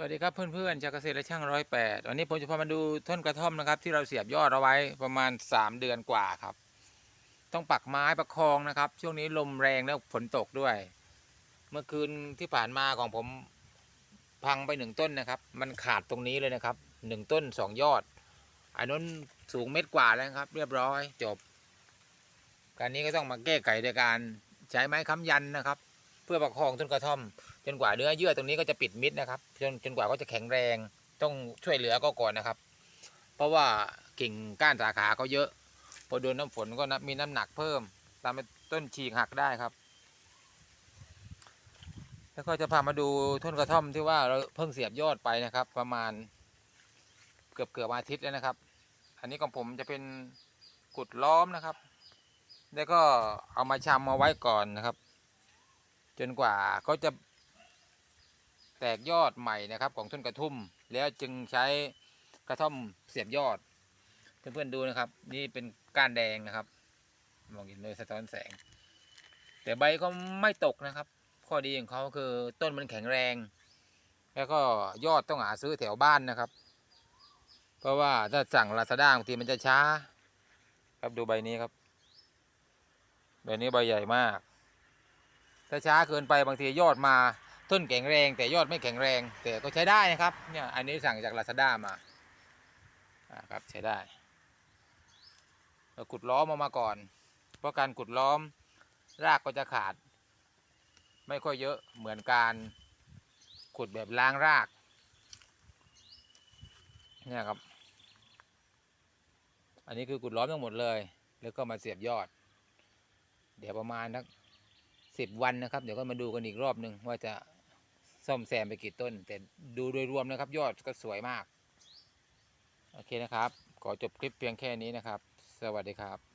สวัสดีครับเพื่อนๆจากเกษตรและช่างร้อยแปดวันนี้ผมจะพามาดูต้นกระท่อมนะครับที่เราเสียบยอดเอาไว้ประมาณสามเดือนกว่าครับ ต้องปักไม้ประคองนะครับ ช่วงนี้ลมแรงแล้วฝนตกด้วย เมื่อคืนที่ผ่านมาของผมพังไปหนึ่งต้นนะครับ มันขาดตรงนี้เลยนะครับหนึ่งต้นสองยอดอันนั้นสูงเม็ดกว่าแล้วครับ เรียบร้อยจบ การนี้ก็ต้องมาแก้ไขโดยการใช้ไม้ค้ำยันนะครับ พื่อประคองต้นกระท่อม จนกว่าเนื้อเยื่อตรงนี้ก็จะปิดมิดนะครับจนจนกว่าก็จะแข็งแรงต้องช่วยเหลือก็ก่อนนะครับ เพราะว่ากิ่งก้านสาขาเขาเยอะ พอโดนน้ำฝนก็นะมีน้ำหนักเพิ่มทำให้ต้นฉีกหักได้ครับ แล้วก็จะพามาดูต้นกระท่อมที่ว่าเราเพิ่งเสียบยอดไปนะครับ ประมาณเกือบเกือบอาทิตย์แล้วนะครับ อันนี้ของผมจะเป็นกุดล้อมนะครับ แล้วก็เอามาชำมาไว้ก่อนนะครับ จนกว่าเขาจะแตกยอดใหม่นะครับ ของต้นกระทุ่ม แล้วจึงใช้กระท่อมเสียบยอด เพื่อนๆดูนะครับ นี่เป็นก้านแดงนะครับ มองเห็นเลยสะท้อนแสง แต่ใบก็ไม่ตกนะครับ ข้อดีของเขาคือต้นมันแข็งแรง แล้วก็ยอดต้องหาซื้อแถวบ้านนะครับ เพราะว่าถ้าสั่งลาซาด้าบางทีมันจะช้า ครับดูใบนี้ครับใบนี้ใบใหญ่มาก ถ้าช้าเกินไปบางทียอดมาต้นแข็งแรง แต่ยอดไม่แข็งแรง แต่ก็ใช้ได้นะครับเนี่ยอันนี้สั่งจากลาซาด้ามาครับใช้ได้เราขุดล้อมออกมาก่อน เพราะการขุดล้อมรากก็จะขาด ไม่ค่อยเยอะเหมือนการขุดแบบล้างรากเนี่ยครับ อันนี้คือขุดล้อมทั้งหมดเลย แล้วก็มาเสียบยอด เดี๋ยวประมาณนัก สิบวันนะครับ เดี๋ยวก็มาดูกันอีกรอบหนึ่งว่าจะซ่อมแซมไปกี่ต้น แต่ดูโดยรวมนะครับ ยอดก็สวยมาก โอเคนะครับ ขอจบคลิปเพียงแค่นี้นะครับ สวัสดีครับ